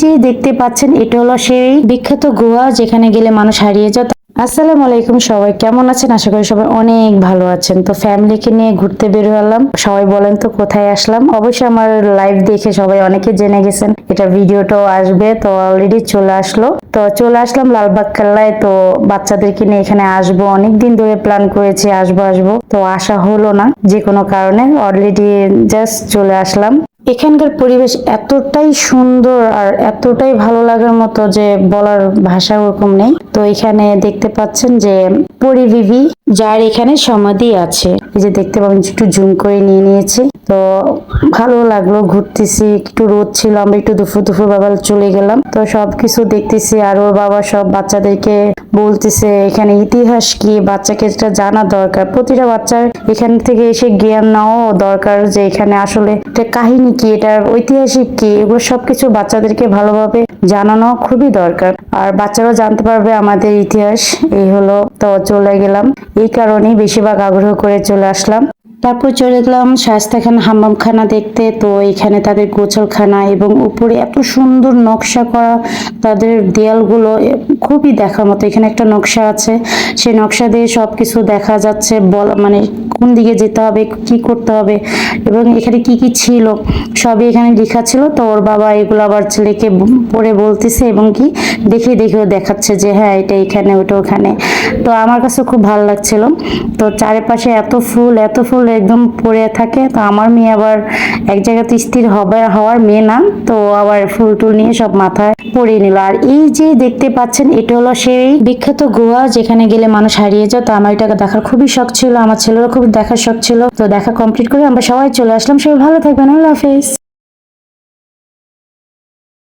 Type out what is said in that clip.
যে দেখতে পাচ্ছেন, এটা হলো সেই বিখ্যাত গুহা যেখানে গেলে মানুষ হারিয়ে যায়। আসসালামু আলাইকুম সবাই, কেমন আছেন? আশা করি সবাই অনেক ভালো আছেন। তো ফ্যামিলিকে নিয়ে ঘুরতে বের হলাম। সবাই বলেন তো কোথায় আসলাম? অবশ্যই আমার লাইভ দেখে সবাই অনেকে জেনে গেছেন, এটা ভিডিওটাও আসবে। তো অলরেডি চলে আসলো। তো চলে আসলাম লালবাগ কেল্লায় তো বাচ্চাদেরকে নিয়ে এখানে আসব। অনেক দিন ধরে প্ল্যান করেছি, আসব আসব। তো আসা হলো না, যে কোনো কারণে। অলরেডি জাস্ট চলে আসলাম। এখানকার পরিবেশ এতটাই সুন্দর আর এতটাই ভালো লাগার মতো যে বলার ভাষা ওরকম নেই। তো এখানে দেখতে পাচ্ছেন যে পরিবিবি, যার এখানে সমাধি আছে। এই যে দেখতে পাবেন, একটু জুম করে নিয়ে নিয়েছি। তো ভালো লাগল, ঘুরতেছি, একটু রোদ ছিল, আমরা একটু দুপুর দুপুর বাবা চলে গেলাম। তো সবকিছু দেখতেছি, আর ওর বাবা সব বাচ্চাদেরকে বলতেছে, এখানে ইতিহাস কি? বাচ্চাকে এটা জানা দরকার। প্রতিটা বাচ্চার এখান থেকে এসে জ্ঞান নেওয়া দরকার যে এখানে আসলে এটা কাহিনী কি, এটার ঐতিহাসিক কি? এগুলো সবকিছু বাচ্চাদেরকে ভালোভাবে জানানো খুবই দরকার। আর বাচ্চারা জানতে পারবে আমাদের ইতিহাস, এই হলো। তো চলে গেলাম। এই কারণেই বেশিরভাগ আগ্রহ করে চলে আসলাম। তারপর চলে গেলাম শায়স্তাখান হাম্মামখানা দেখতে। তো এখানে তাদের গোছলখানা এবং উপরে এত সুন্দর নকশা করা তাদের দেয়ালগুলো খুবই দেখার মতো। এখানে একটা নকশা আছে। সেই নকশা দিয়ে সব কিছু দেখা যাচ্ছে। বল মানে কোন দিকে যেতে হবে, কি করতে হবে এবং এখানে কি কি ছিল। সবই এখানে লেখা ছিল। তো ওর বাবা এগুলো আবার ছেলেকে পড়ে বলতেছে এবং কি দেখে দেখেও দেখাচ্ছে যে হ্যাঁ এটা এখানে, ওটা ওখানে। তো আমার কাছে খুব ভালো লাগছিল। তো চারিপাশে এত ফুল এত ফুল একদম পড়ে থাকে। তো আমার মেয়ে আবার এক জায়গাতে স্থির হবে, হওয়ার মেয়ে না। তো আবার ফুল টুল নিয়ে সব মাথায় পরিয়ে নিল। আর এই যে দেখতে পাচ্ছেন, এটা হলো সেই বিখ্যাত গোয়া যেখানে গেলে মানুষ হারিয়ে যায়। তো আমার এটাকে দেখার খুবই শখ ছিল, আমার ছেলেরও খুব দেখার শখ ছিল। তো দেখা কমপ্লিট করে আমরা সবাই চলে আসলাম। সবাই ভালো থাকবেন। আল্লাহ হাফেজ।